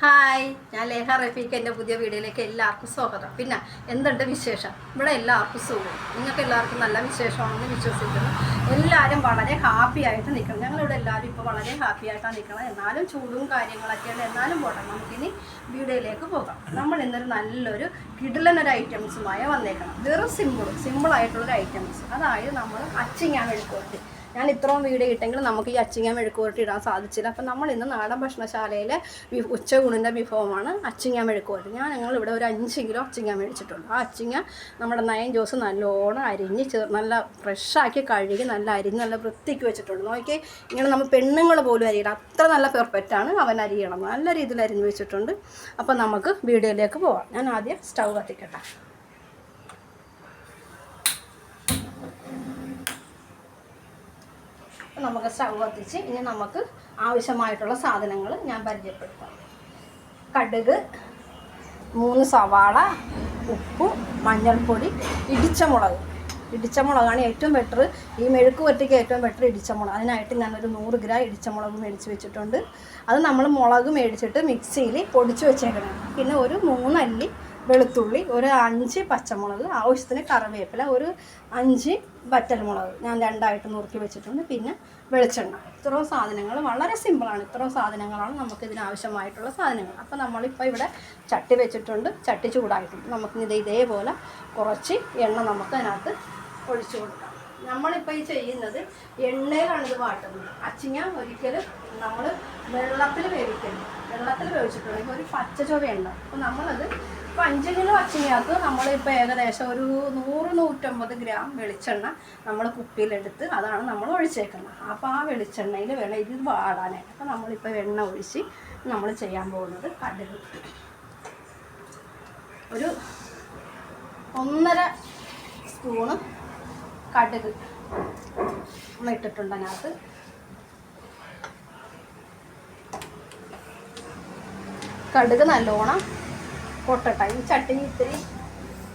Hi ഞാൻ ലേഹ റഫീഖ് എന്റെ പുതിയ വീഡിയോയിലേക്ക് എല്ലാവർക്കും സ്വാഗതം. പിന്നെ എന്തുണ്ട് വിശേഷം? ഇവിടെ എല്ലാവർക്കും സുഖം. നിങ്ങൾക്ക് എല്ലാവർക്കും നല്ല വിശേഷമാണെന്ന് വിശ്വസിക്കുന്നു. എല്ലാവരും വളരെ ഹാപ്പി ആയിട്ട് നിൽക്കണം. ഞങ്ങളിവിടെ എല്ലാവരും ഇപ്പോൾ വളരെ ഹാപ്പി ആയിട്ടാണ് നിൽക്കണം എന്നാലും ചൂടും കാര്യങ്ങളൊക്കെയാണ്. എന്നാലും പോട്ടെ നമുക്കിനി വീഡിയോയിലേക്ക് പോകാം. നമ്മൾ ഇന്നൊരു നല്ലൊരു കിടിലനൊരു ഐറ്റംസുമായി വന്നേക്കണം. വെറും സിമ്പിൾ സിമ്പിളായിട്ടുള്ളൊരു ഐറ്റംസ് അതായത് നമ്മൾ അച്ചിങ്ങാൻ മെഴുക്കുവരട്ടി ഞാൻ ഇത്രയും വീഡിയോ ഇട്ടെങ്കിൽ നമുക്ക് ഈ അച്ചിങ്ങ മെഴുക്കുവരട്ടി ഇടാൻ സാധിച്ചില്ല. അപ്പം നമ്മൾ ഇന്ന് നാടൻ ഭക്ഷണശാലയിലെ ഉച്ചയൂണിന്റെ വിഭവമാണ് അച്ചിങ്ങ മെഴുക്കുവരട്ടി ഞാൻ ഞങ്ങൾ ഇവിടെ ഒരു അഞ്ച് കിലോ അച്ചിങ്ങ മേടിച്ചിട്ടുണ്ട്. ആ അച്ചിങ്ങ നമ്മുടെ നയൻ ജോസ് നല്ലോണം അരിഞ്ഞ് നല്ല ഫ്രഷാക്കി കഴുകി നല്ല അരിഞ്ഞ് നല്ല വൃത്തിക്ക് വെച്ചിട്ടുണ്ട്. നോക്കി ഇങ്ങനെ നമ്മൾ പെണ്ണുങ്ങൾ പോലും അരിയണം. അത്ര നല്ല പെർഫെക്റ്റാണ് അവൻ അരിയണം. നല്ല രീതിയിൽ അരിഞ്ഞ് വെച്ചിട്ടുണ്ട്. അപ്പം നമുക്ക് വീഡിയോയിലേക്ക് പോവാം. ഞാൻ ആദ്യം സ്റ്റൗ കത്തിക്കട്ടെ. നമുക്ക് സ്റ്റൗ കത്തിച്ച് ഇനി നമുക്ക് ആവശ്യമായിട്ടുള്ള സാധനങ്ങൾ ഞാൻ പരിചയപ്പെടുത്താം. കടുക് മൂന്ന് സവാള ഉപ്പ് മഞ്ഞൾപ്പൊടി ഇടിച്ച മുളക് ഇടിച്ച മുളകാണ് ഏറ്റവും ബെറ്റർ ഈ മെഴുക്ക് വരട്ടിക്ക് ഏറ്റവും ബെറ്റർ ഇടിച്ച മുളക് അതിനായിട്ട് ഞാനൊരു നൂറ് ഗ്രാം ഇടിച്ച മുളക് മേടിച്ച് വെച്ചിട്ടുണ്ട്. അത് നമ്മൾ മുളക് മേടിച്ചിട്ട് മിക്സിയിൽ പൊടിച്ച് വെച്ചേക്കണം. പിന്നെ ഒരു മൂന്നല്ലി വെളുത്തുള്ളി ഒരു അഞ്ച് പച്ചമുളക് ആവശ്യത്തിന് കറിവേപ്പില ഒരു അഞ്ച് വറ്റൽമുളക്. ഞാൻ രണ്ടായിട്ട് നുറുക്കി വെച്ചിട്ടുണ്ട്. പിന്നെ വെളിച്ചെണ്ണ. ഇത്രയും സാധനങ്ങൾ വളരെ സിമ്പിളാണ്. ഇത്രയും സാധനങ്ങളാണ് നമുക്ക് ഇതിനാവശ്യമായിട്ടുള്ള സാധനങ്ങൾ. അപ്പോൾ നമ്മളിപ്പോൾ ഇവിടെ ചട്ടി വെച്ചിട്ടുണ്ട്. ചട്ടി ചൂടായിട്ടുണ്ട്. നമുക്ക് ഇത് ഇതേപോലെ കുറച്ച് എണ്ണ നമുക്ക് അതിനകത്ത് ഒഴിച്ചു കൊടുക്കാം. നമ്മളിപ്പോൾ ഈ ചെയ്യുന്നത് എണ്ണയിലാണ് ഇത് വാട്ടുന്നത്. അച്ചിങ്ങ ഒരിക്കലും നമ്മൾ വെള്ളത്തിൽ വേവിക്കരുത്. വെള്ളത്തിൽ വേവിച്ചിട്ടുണ്ടെങ്കിൽ ഒരു പച്ച ചൊവയുണ്ട് അപ്പോൾ നമ്മളത് ഇപ്പോൾ അഞ്ച് കിലോ അച്ചിങ്ങകത്ത് നമ്മളിപ്പോൾ ഏകദേശം ഒരു നൂറ് നൂറ്റമ്പത് ഗ്രാം വെളിച്ചെണ്ണ നമ്മൾ കുപ്പിയിലെടുത്ത് അതാണ് നമ്മൾ ഒഴിച്ചേക്കുന്നത്. അപ്പോൾ ആ വെളിച്ചെണ്ണയിൽ വേണം ഇത് വാടാനായിട്ട്. അപ്പോൾ നമ്മളിപ്പോൾ എണ്ണ ഒഴിച്ച് നമ്മൾ ചെയ്യാൻ പോകുന്നത് കടുക്. ഒരു ഒന്നര സ്പൂണ് കടുക് നമ്മൾ ഇട്ടിട്ടുണ്ട് അതിനകത്ത്. കടുക് നല്ലോണം പൊട്ടട്ടെ. ഈ ചട്ടിന് ഇത്തിരി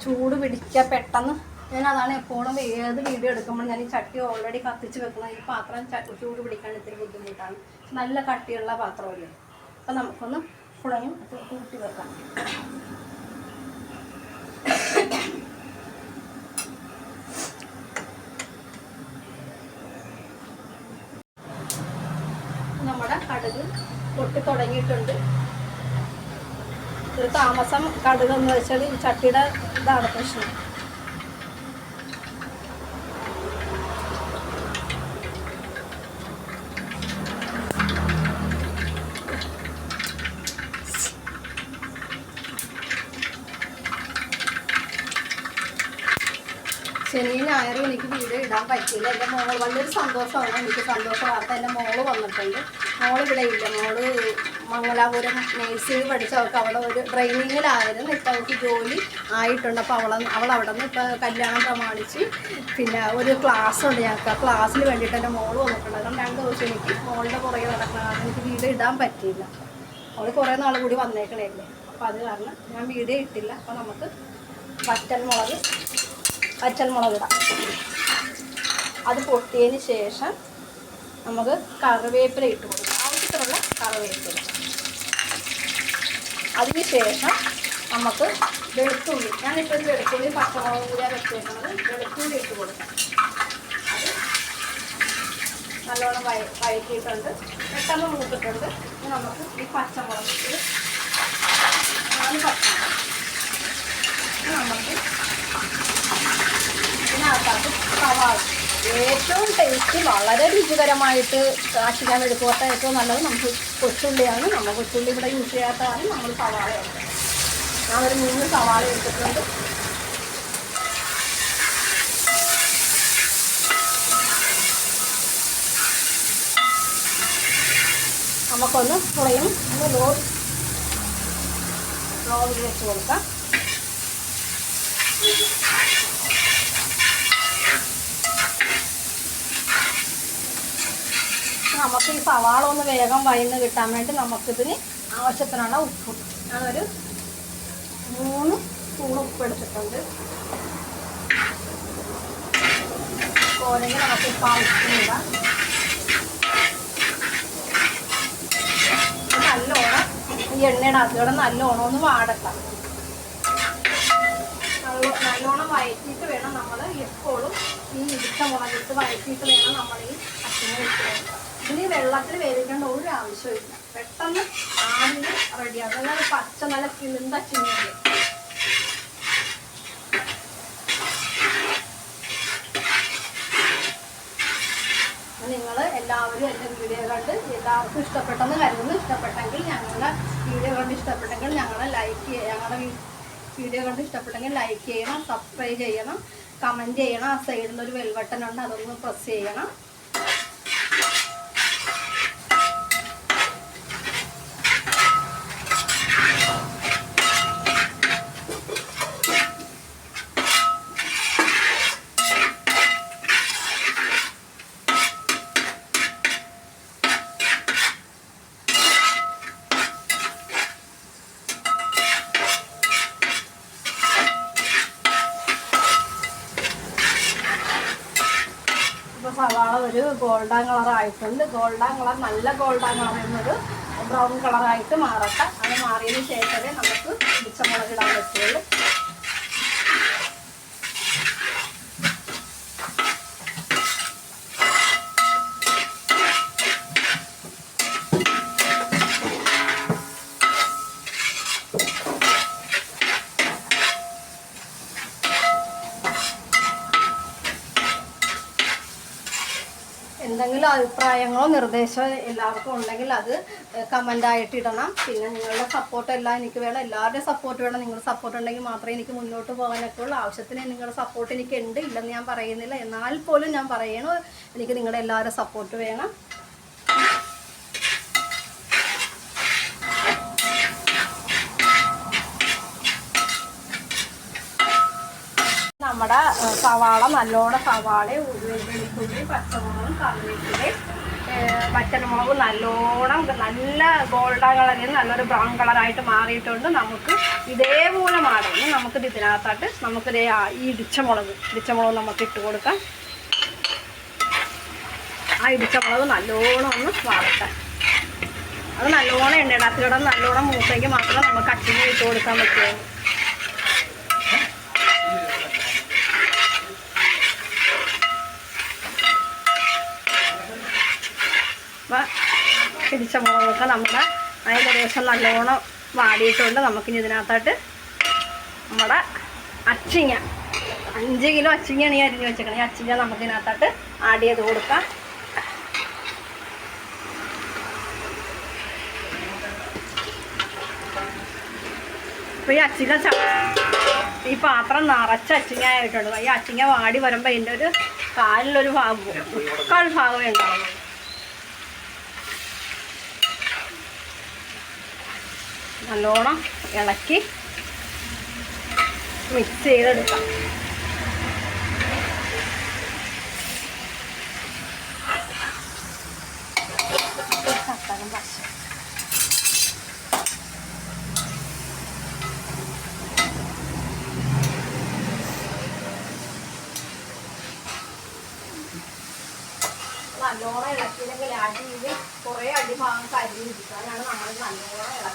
ചൂട് പിടിക്കുക പെട്ടെന്ന്. ഞാൻ അതാണ് എപ്പോഴും ഏത് വീഡിയോ എടുക്കുമ്പോൾ ഞാൻ ഈ ചട്ടി ഓൾറെഡി കത്തിച്ച് വെക്കുന്ന ഈ പാത്രം ചൂട് പിടിക്കാൻ ഇത്തിരി ബുദ്ധിമുട്ടാണ്. നല്ല കട്ടിയുള്ള പാത്രമല്ലേ അപ്പം നമുക്കൊന്ന് കുളയും കൂട്ടി വെക്കാം. നമ്മുടെ കടുക് പൊട്ടി തുടങ്ങിയിട്ടുണ്ട്. ഒരു താമസം കടുക് എന്ന് വെച്ചാൽ ഈ ചട്ടിയുടെ ഇതാണ് പ്രശ്നം. ശനി ഞായറും എനിക്ക് വീട് ഇടാൻ പറ്റിയില്ല. എന്റെ മോൾ വലിയൊരു സന്തോഷമാണ്. എനിക്ക് സന്തോഷ വാർത്ത എന്റെ മോൾ വന്നിട്ടുണ്ട്. മോൾ ഇവിടെ ഇല്ല. മോൾ മംഗലാപുരം നേഴ്സിംഗ് പഠിച്ചവർക്ക് അവിടെ ഒരു ട്രെയിനിങ്ങിലായിരുന്നു ഇപ്പം അവൾക്ക് ജോലി ആയിട്ടുണ്ട്. അപ്പോൾ അവളെ അവൾ അവിടെ നിന്ന് ഇപ്പോൾ കല്യാണം പ്രമാണിച്ച് പിന്നെ ഒരു ക്ലാസ് ഉണ്ട് ഞങ്ങൾക്ക്. ആ ക്ലാസ്സിന് വേണ്ടിയിട്ട് എന്റെ മോൾ വന്നിട്ടുണ്ട്. അതുകൊണ്ട് രണ്ട് ദിവസം എനിക്ക് മോളുടെ പുറകെ നടക്കണം. കാരണം എനിക്ക് വീട് ഇടാൻ പറ്റിയില്ല. അവൾ കുറേ നാൾ കൂടി വന്നേക്കണേല്ലേ. അപ്പോൾ അത് കാരണം ഞാൻ വീട് ഇട്ടില്ല. അപ്പോൾ നമുക്ക് വറ്റൽ മുളക് വറ്റൽമുളക് ഇടാം. അത് പൊട്ടിയതിന് ശേഷം നമുക്ക് കറിവേപ്പില ഇട്ട് കൊടുക്കാം. ആവശ്യത്തിനുള്ള കറിവേപ്പില. അതിന് ശേഷം നമുക്ക് വെളുത്തുള്ളി. ഞാനിപ്പോൾ ഒരു വെളുത്തുള്ളി പച്ചമുളക് കൂടി വെച്ചേക്കുന്നത്. വെളുത്തുള്ളി ഇട്ട് കൊടുക്കാം. നല്ലോണം വയ വഴറ്റിയിട്ടുണ്ട് പെട്ടെന്ന് മൂത്തിട്ടുണ്ട്. നമുക്ക് ഈ പച്ചമുളക് നാല് പച്ചമുളക്. നമുക്ക് ഇതിനകത്താക്ക് സവാള ഏറ്റവും ടേസ്റ്റ് വളരെ രുചികരമായിട്ട് കാശിക്കാൻ എടുക്കുവാത്ത ഏറ്റവും നല്ലത് നമുക്ക് കൊച്ചുള്ളിയാണ്. നമ്മൾ കൊച്ചുള്ളി ഇവിടെ യൂസ് ചെയ്യാത്തതാണ്. നമ്മൾ സവാള എടുക്കുന്നത് ഞാൻ ഒരു മൂന്ന് സവാള എടുത്തിട്ടുണ്ട്. നമുക്കൊന്ന് ഫ്ലെയിം ഒന്ന് ലോ ലോ വെച്ച് കൊടുക്കാം. നമുക്ക് ഈ സവാള ഒന്ന് വേഗം വയന്ന് കിട്ടാൻ വേണ്ടി നമുക്കിതിന് ആവശ്യത്തിനുള്ള ഉപ്പ്. ഞാനൊരു മൂന്ന് സ്പൂൺ ഉപ്പ് എടുത്തിട്ടുണ്ട്. നമുക്ക് ഇപ്പം ആവശ്യമില്ല നല്ലോണം ഈ എണ്ണയുടെ അതുകൂടെ നല്ലോണം ഒന്ന് വാടട്ട. നല്ല- നല്ലോണം വഴറ്റിയിട്ട് വേണം നമ്മൾ എപ്പോഴും ഈ ഇടിച്ച മുളകിട്ട് വഴറ്റിയിട്ട് വേണം നമ്മൾ ഈ അച്ചിങ്ങ വെക്കുന്നത് ഇതിന് വെള്ളത്തിൽ വേവിക്കേണ്ട ഒരു ആവശ്യമില്ല പെട്ടെന്ന് ആദ്യം റെഡിയാകും നല്ല പച്ച നല്ല കിളിന്ത അച്ചിങ്ങല്ലേ നിങ്ങൾ എല്ലാവരും എന്റെ വീഡിയോ കണ്ട് എല്ലാവർക്കും ഇഷ്ടപ്പെട്ടെന്ന് കരുതുന്നു. ഇഷ്ടപ്പെട്ടെങ്കിൽ ഞങ്ങളുടെ വീഡിയോ കണ്ട് ഇഷ്ടപ്പെട്ടെങ്കിൽ ഞങ്ങളെ ലൈക്ക് ചെയ്യുക ഞങ്ങളുടെ വീഡിയോ കണ്ട് ഇഷ്ടപ്പെട്ടെങ്കിൽ ലൈക്ക് ചെയ്യണം സബ്സ്ക്രൈബ് ചെയ്യണം കമന്റ് ചെയ്യണം. ആ സൈഡിൽ ഒരു ബെൽ ഉണ്ട് അതൊന്ന് പ്രസ് ചെയ്യണം ഇപ്പോൾ സവാള ഒരു ഗോൾഡൻ കളർ ആയിട്ടുണ്ട് ഗോൾഡൻ കളർ നല്ല ഗോൾഡൻ കളർ എന്നത് ബ്രൗൺ കളറായിട്ട് മാറട്ടെ. അത് മാറിയതിന് ശേഷമേ നമുക്ക് ഇടിച്ചമുളക് ഇടാൻ പറ്റുള്ളൂ. എന്തെങ്കിലും അഭിപ്രായങ്ങളോ നിർദ്ദേശമോ എല്ലാവർക്കും ഉണ്ടെങ്കിൽ അത് കമന്റായിട്ട് ഇടണം. പിന്നെ നിങ്ങളുടെ സപ്പോർട്ട് എല്ലാം എനിക്ക് വേണം. എല്ലാവരുടെയും സപ്പോർട്ട് വേണം. നിങ്ങളുടെ സപ്പോർട്ട് ഉണ്ടെങ്കിൽ മാത്രമേ എനിക്ക് മുന്നോട്ട് പോകാനൊക്കെ ഉള്ളൂ ആവശ്യത്തിന് നിങ്ങളുടെ സപ്പോർട്ട് എനിക്ക് ഉണ്ട്. ഇല്ലെന്ന് ഞാൻ പറയുന്നില്ല. എന്നാൽ പോലും ഞാൻ പറയണു. എനിക്ക് നിങ്ങളുടെ എല്ലാവരുടെയും സപ്പോർട്ട് വേണം നമ്മുടെ ഏഹ്, സവാള നല്ലോണം സവാള വെളുത്തുള്ളി പച്ചമുളകും കറിവേപ്പിലയും പച്ചമുളക് നല്ലോണം നല്ല ഗോൾഡൻ കളറിൽ നല്ലൊരു ബ്രൗൺ കളറായിട്ട് മാറിയിട്ടുണ്ട്. നമുക്ക് ഇതേപോലെ മാറുന്നു നമുക്കിത് ഇതിനകത്തായിട്ട് നമുക്കിത് ഈ ഇടിച്ചമുളക് ഇടിച്ചമുളക് ഇടിച്ച മുളക് നമുക്ക് ഇട്ട് കൊടുക്കാം. ആ ഇടിച്ചമുളക് നല്ലോണം ഒന്ന് വാടട്ടെ അത് നല്ലോണം എണ്ണയിടാത്തിലൂടെ. നല്ലോണം മൂത്തേക്ക് മാത്രമേ നമുക്ക് അച്ഛനും ഇട്ട് കൊടുക്കാൻ പറ്റുള്ളൂ അപ്പോൾ പിടിച്ച മുളകൊക്കെ നമ്മുടെ ഏകദേശം നല്ലോണം വാടിയിട്ടുണ്ട്. നമുക്കിനി ഇതിനകത്തോട്ട് നമ്മുടെ അച്ചിങ്ങ. അഞ്ച് കിലോ അച്ചിങ്ങയാണ് ഈ അരിഞ്ഞ് വെച്ചേക്കണത് ഈ അച്ചിങ്ങ നമുക്ക് ഇതിനകത്തോട്ട് ആഡ് ചെയ്ത് കൊടുക്കാം. അപ്പോൾ ഈ അച്ചിങ്ങ ഈ പാത്രം നിറച്ച അച്ചിങ്ങ ആയിട്ടുണ്ട്. ഈ അച്ചിങ്ങ വാടി വരുമ്പോൾ ഇതിന്റെ ഒരു കാലിലൊരു ഭാഗം മുക്കാൽ ഭാഗമേ ഉണ്ടാവുള്ളൂ നല്ലോണം ഇളക്കി മിക്സ് ചെയ്തെടുക്കാം ശകലം പച്ച. നല്ലോണം ഇളക്കിയില്ലെങ്കിൽ അടിയിൽ കുറേ അടിഭാഗം അതാണ് നമ്മൾ നല്ലോണം ഇത്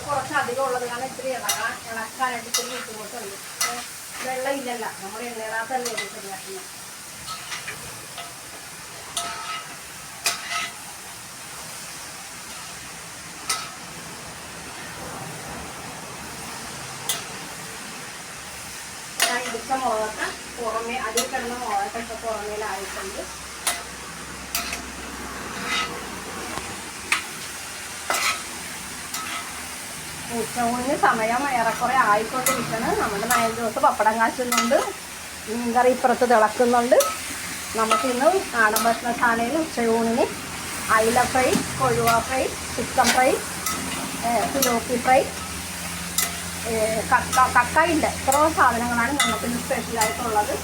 കുറച്ച് അധികം കാരണം ഇത്തിരി ഇളകാൻ ഇളക്കാനായിട്ട് ഇത്തിരി ഏ, വെള്ളം ഇല്ലല്ല നമ്മൾ എണ്ണയിനകത്തല്ലേ ഇത് ശരിയാക്കുന്നത് ഇടിച്ച പുറമേ അതിൽ കിടന്ന മുളകൊക്കെ പുറമേലായിട്ടുണ്ട്. ഉച്ചയൂണിന് സമയം ഏറെക്കുറെ ആയിക്കൊണ്ടിരിക്കണം. നമ്മുടെ നയൻ ദിവസം പപ്പടം കാച്ചുന്നുണ്ട്. മീൻകറി ഇപ്പുറത്ത് തിളക്കുന്നുണ്ട്. നമുക്കിന്ന് നാടൻ ഭക്ഷണശാലയിൽ ഉച്ചയൂണിന് അയില ഫ്രൈ കൊഴുവ ഫ്രൈ ചിക്കൻ ഫ്രൈ ഫിലോപ്പി ഫ്രൈ കക്ക കക്കയില്ല ഇത്രയും സാധനങ്ങളാണ് നമുക്കിന്ന് സ്പെഷ്യലായിട്ടുള്ളത്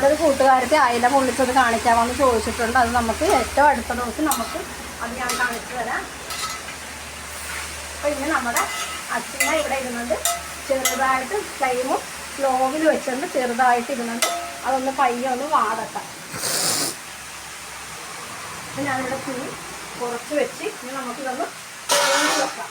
ഞങ്ങളുടെ ഒരു കൂട്ടുകാരത്തെ അയല പൊള്ളിച്ചത് കാണിക്കാമെന്ന് ചോദിച്ചിട്ടുണ്ട്. അത് നമുക്ക് ഏറ്റവും അടുത്ത ദിവസം നമുക്ക് അത് ഞാൻ കാണിച്ചു തരാം. അപ്പം ഇനി നമ്മുടെ അച്ഛന ഇവിടെ ഇരുന്നത് ചെറുതായിട്ട് ഫ്ലെയിമും സ്ലോവിൽ വെച്ചുകൊണ്ട് ചെറുതായിട്ട് ഇരുന്നത്. അതൊന്ന് പയ്യെ ഒന്ന് വാടട്ടെ. അപ്പം ഞാനിവിടെ തീ കുറച്ച് വെച്ച് ഇനി നമുക്കിതൊന്ന് വെക്കാം.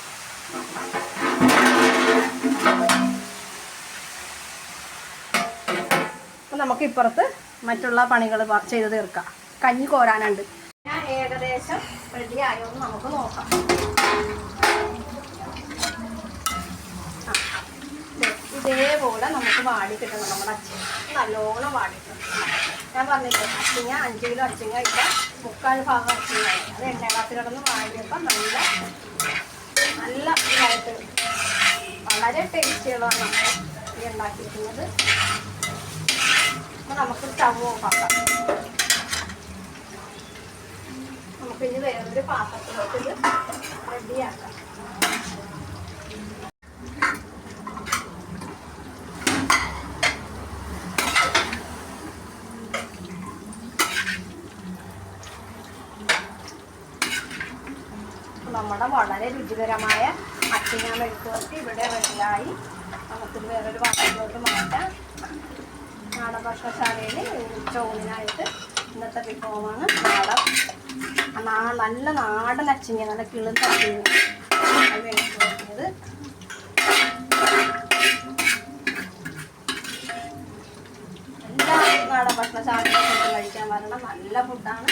നമുക്ക് ഇപ്പുറത്ത് മറ്റുള്ള പണികൾ ചെയ്ത് തീർക്കാം. കഞ്ഞി കോരാനുണ്ട്. ഞാൻ ഏകദേശം റെഡി ആയോ എന്ന് നമുക്ക് നോക്കാം. ഇതേപോലെ നമുക്ക് വാടി കിട്ടണം നമ്മുടെ അച്ഛൻ. നല്ലോണം വാടി ഞാൻ പറഞ്ഞില്ലേ അച്ചിങ്ങ അഞ്ച് കിലോ അച്ചിങ്ങ ഇപ്പം മുക്കാൽ ഭാഗം അച്ചിങ്ങായി അത് എണ്ണക്കകത്ത് കിടന്ന് വാടിയപ്പോൾ നല്ല നല്ല ഇതായിട്ട്. വളരെ നമ്മൾ ഈ ഉണ്ടാക്കിയിരിക്കുന്നത്. അപ്പോൾ നമുക്ക് സ്റ്റവ് ഓഫാക്കാം നമുക്ക് ഇനി വേറൊരു പാത്രത്തിലോട്ട് ഇത് റെഡിയാക്കാം നമ്മുടെ വളരെ രുചികരമായ അച്ചിങ്ങ മെഴുക്കുവരട്ടി ഇവിടെ റെഡിയായി നമുക്ക് വേറൊരു നാടൻ ഭക്ഷണശാലയിൽ ഇന്നത്തെ വിഭവമാണ് നാടൻ. നാ- നല്ല നാടൻ അച്ചിങ്ങ നല്ല കിളുത്ത അച്ചിങ്ങ. എല്ലാവരും നാടൻ ഭക്ഷണശാലയിൽ ഫുഡ് കഴിക്കാൻ വരണം. നല്ല ഫുഡാണ്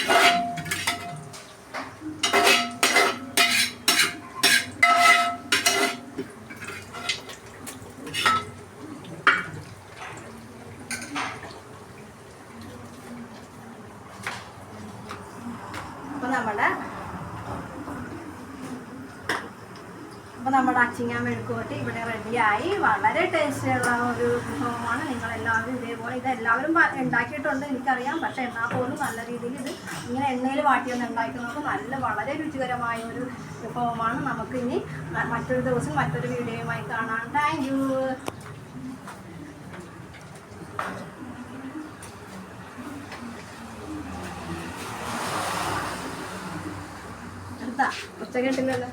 അപ്പോൾ നമ്മുടെ അച്ചിങ്ങ മെഴുക്കുവട്ടി ഇവിടെ റെഡിയായി വളരെ ടേസ്റ്റിയുള്ള ഒരു വിഭവമാണ്. നിങ്ങളെല്ലാവരും ഇതേപോലെ ഇത് എല്ലാവരും ഉണ്ടാക്കിയിട്ടുണ്ട് എനിക്കറിയാം. പക്ഷേ എന്നാൽ പോലും നല്ല രീതിയിൽ ഇത് ഇങ്ങനെ എണ്ണയിൽ വാട്ടിയൊന്ന് ഉണ്ടാക്കുന്നത് നല്ല വളരെ രുചികരമായ ഒരു വിഭവമാണ്. നമുക്കിനി മറ്റൊരു ദിവസം മറ്റൊരു വീഡിയോയുമായി കാണാം. താങ്ക് യു എന്താ ഉച്ച കേട്ടില്ലല്ലോ.